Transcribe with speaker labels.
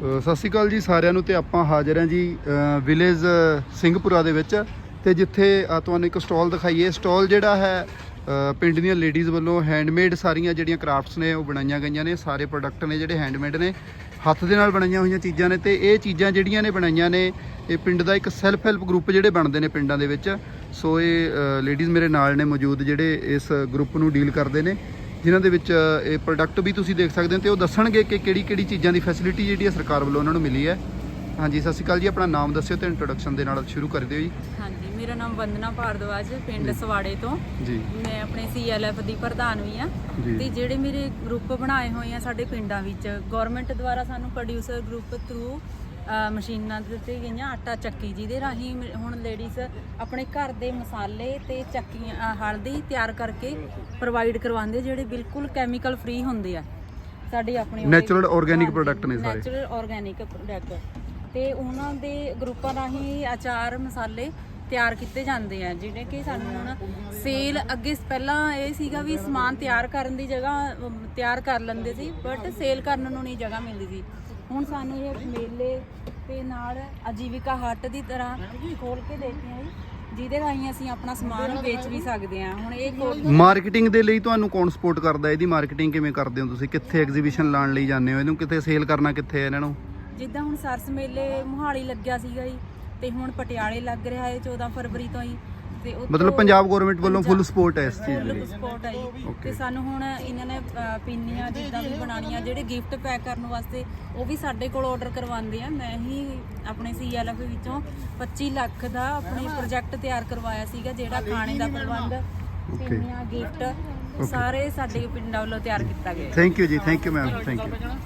Speaker 1: ਸਤਿ ਸ਼੍ਰੀ ਅਕਾਲ ਜੀ ਸਾਰਿਆਂ ਨੂੰ ਤੇ ਆਪਾਂ ਹਾਜ਼ਰ ਹਾਂ ਜੀ ਵਿਲੇਜ ਸਿੰਘਪੁਰਾ ਦੇ ਵਿੱਚ ਤੇ ਜਿੱਥੇ ਅ, ਤੁਹਾਨੂੰ ਇੱਕ ਸਟਾਲ ਦਿਖਾਈਏ। ਸਟਾਲ ਜਿਹੜਾ ਹੈ ਪਿੰਡ ਦੀਆਂ ਲੇਡੀਜ਼ ਵੱਲੋਂ ਹੈਂਡਮੇਡ ਸਾਰੀਆਂ ਜਿਹੜੀਆਂ ਕਰਾਫਟਸ ਨੇ ਉਹ ਬਣਾਈਆਂ ਗਈਆਂ ਨੇ। ਸਾਰੇ ਪ੍ਰੋਡਕਟ ਨੇ ਜਿਹੜੇ ਹੈਂਡਮੇਡ ਨੇ ਹੱਥ ਦੇ ਨਾਲ ਬਣਾਈਆਂ ਹੋਈਆਂ ਚੀਜ਼ਾਂ ਨੇ ਤੇ ਇਹ ਚੀਜ਼ਾਂ ਜਿਹੜੀਆਂ ਨੇ ਬਣਾਈਆਂ ਨੇ ਇਹ ਪਿੰਡ ਦਾ ਇੱਕ ਸੈਲਫ ਹੈਲਪ ਗਰੁੱਪ ਜਿਹੜੇ ਬਣਦੇ ਨੇ ਪਿੰਡਾਂ ਦੇ ਵਿੱਚ। ਸੋ ਇਹ ਲੇਡੀਜ਼ ਮੇਰੇ ਨਾਲ ਨੇ ਮੌਜੂਦ ਜਿਹੜੇ ਇਸ ਗਰੁੱਪ ਨੂੰ ਡੀਲ ਕਰਦੇ ਨੇ। ਜਿਨ੍ਹਾਂ ਦੇ ਵਿੱਚ ਇਹ ਪ੍ਰੋਡਕਟ ਵੀ ਤੁਸੀਂ ਦੇਖ ਸਕਦੇ ਹੋ ਤੇ ਉਹ ਦੱਸਣਗੇ ਕਿ ਕਿਹੜੀ ਕਿਹੜੀ ਚੀਜ਼ਾਂ ਦੀ ਫੈਸਿਲਿਟੀ ਜਿਹੜੀ ਹੈ ਸਰਕਾਰ ਵੱਲੋਂ ਉਹਨਾਂ ਨੂੰ ਮਿਲੀ ਹੈ ਹਾਂਜੀ ਸਤਿ ਸ਼੍ਰੀ ਅਕਾਲ ਜੀ ਆਪਣਾ ਨਾਮ ਦੱਸਿਓ ਤੇ ਇੰਟਰੋਡਕਸ਼ਨ ਦੇ ਨਾਲ ਸ਼ੁਰੂ ਕਰ ਦਿਓ ਜੀ
Speaker 2: ਹਾਂਜੀ ਮੇਰਾ ਨਾਮ ਵੰਦਨਾ ਭਾਰਦਵਾਜ ਪਿੰਡ। ਸਵਾੜੇ ਤੋਂ
Speaker 1: ਜੀ
Speaker 2: ਮੈਂ ਆਪਣੇ ਸੀਐਲਐਫ ਦੀ ਪ੍ਰਧਾਨ ਵੀ ਆ। ਤੇ ਜਿਹੜੇ ਮੇਰੇ ਗਰੁੱਪ ਬਣਾਏ ਹੋਏ ਆ ਸਾਡੇ ਪਿੰਡਾਂ ਵਿੱਚ ਗਵਰਨਮੈਂਟ ਦੁਆਰਾ ਸਾਨੂੰ ਪ੍ਰੋਡਿਊਸਰ ਗਰੁੱਪ ਥਰੂ ਮਸ਼ੀਨਾਂ ਦਿੱਤੀ ਗਈਆਂ ਆਟਾ ਚੱਕੀ ਜਿਹਦੇ ਰਾਹੀਂ ਮ- ਹੁਣ ਲੇਡੀਜ਼ ਆਪਣੇ ਘਰ ਦੇ ਮਸਾਲੇ ਤੇ ਚੱਕੀਆਂ ਅ, ਹਲਦੀ ਤਿਆਰ ਕਰਕੇ ਪ੍ਰੋਵਾਈਡ ਕਰਵਾਉਂਦੇ ਜਿਹੜੇ ਬਿਲਕੁਲ ਕੈਮੀਕਲ ਫ੍ਰੀ ਹੁੰਦੇ ਆ। ਸਾਡੀ ਆਪਣੀ
Speaker 1: Natural organic product ਨੇ ਸਾਰੇ।
Speaker 2: ਨੈਚੁਰਲ ਆਰਗੈਨਿਕ ਪ੍ਰੋਡਕਟ ਤੇ ਉਹਨਾਂ ਦੇ ਗਰੁੱਪਾਂ ਰਾਹੀਂ ਅਚਾਰ ਮਸਾਲੇ ਤਿਆਰ ਕੀਤੇ ਜਾਂਦੇ ਆ ਜਿਹੜੇ ਕਿ ਸਾਨੂੰ ਹੁਣ ਸੇਲ ਅੱਗੇ ਪਹਿਲਾਂ ਇਹ ਸੀਗਾ ਵੀ ਸਮਾਨ ਤਿਆਰ ਕਰਨ ਦੀ ਜਗ੍ਹਾ ਅਮ, ਤਿਆਰ ਕਰ ਲੈਂਦੇ ਸੀ ਬਟ ਸੇਲ ਕਰਨ ਨੂੰ ਨਹੀਂ ਜਗ੍ਹਾ ਮਿਲਦੀ ਸੀ। ਹੁਣ ਸਾਨੂੰ ਇਹ ਮੇਲੇ ਤੇ ਨਾਲ ਆਜੀਵਿਕਾ ਹੱਟ ਦੀ ਤਰ੍ਹਾਂ ਖੋਲ ਕੇ ਦਿੱਤੀਆਂ ਜੀ। ਜਿਹਦੇ ਰਾਹੀਂ ਅਸੀਂ ਆਪਣਾ ਸਮਾਨ ਵੇਚ ਵੀ ਸਕਦੇ ਹਾਂ। ਹੁਣ ਇਹ ਖੋਲ
Speaker 1: ਮਾਰਕੀਟਿੰਗ ਦੇ ਲਈ ਤੁਹਾਨੂੰ ਕੌਣ ਸਪੋਰਟ ਕਰਦਾ ਇਹਦੀ ਮਾਰਕੀਟਿੰਗ ਕਿਵੇਂ ਕਰਦੇ ਹੋ ਤੁਸੀਂ? ਕਿੱਥੇ ਐਗਜ਼ੀਬਿਸ਼ਨ ਲਾਉਣ ਲਈ ਜਾਂਦੇ ਹੋ? ਇਹਨੂੰ ਕਿਤੇ ਸੇਲ ਕਰਨਾ ਕਿੱਥੇ ਹੈ ਇਹਨਾਂ ਨੂੰ?
Speaker 2: ਜਿੱਦਾਂ ਹੁਣ ਸਰਸ ਮੇਲੇ ਮੁਹਾਲੀ ਲੱਗਿਆ ਸੀਗਾ ਜੀ ਤੇ ਹੁਣ ਪਟਿਆਲੇ ਲੱਗ ਰਿਹਾ ਹੈ 14 ਫਰਵਰੀ ਤੋਂ ਹੀ ਤੇ
Speaker 1: ਮਤਲਬ ਪੰਜਾਬ ਗਵਰਨਮੈਂਟ ਵੱਲੋਂ ਫੁੱਲ ਸਪੋਰਟ ਹੈ ਇਸ ਚੀਜ਼ ਦੇ
Speaker 2: ਫੁੱਲ
Speaker 1: ਲਈ
Speaker 2: ਸਪੋਰਟ ਆਈ
Speaker 1: Okay.
Speaker 2: ਤੇ ਸਾਨੂੰ ਹੁਣ ਇਹਨਾਂ ਨੇ ਅ, ਪਿੰਨੀਆਂ ਜਿੱਦਾਂ ਵੀ ਬਣਾਉਣੀਆਂ ਜਿਹੜੇ ਗਿਫਟ ਪੈਕ ਕਰਨ ਵਾਸਤੇ ਉਹ ਵੀ ਸਾਡੇ ਕੋਲ ਆਰਡਰ ਕਰਵਾਉਂਦੇ ਆ। ਮੈਂ ਹੀ ਆਪਣੇ ਸੀਐਲਐਫ ਵਿੱਚੋਂ 25 ਲੱਖ ਦਾ ਆਪਣੇ ਪ੍ਰੋਜੈਕਟ ਤਿਆਰ ਕਰਵਾਇਆ ਸੀਗਾ ਜਿਹੜਾ ਖਾਣੇ ਦਾ ਪ੍ਰਬੰਧ ਪਿੰਨੀਆਂ ਗਿਫਟ ਸਾਰੇ ਸਾਡੇ ਪਿੰਡਾਂ ਵੱਲੋਂ ਤਿਆਰ ਕੀਤਾ ਗਿਆ।
Speaker 1: Thank you ji thank you ma'am thank you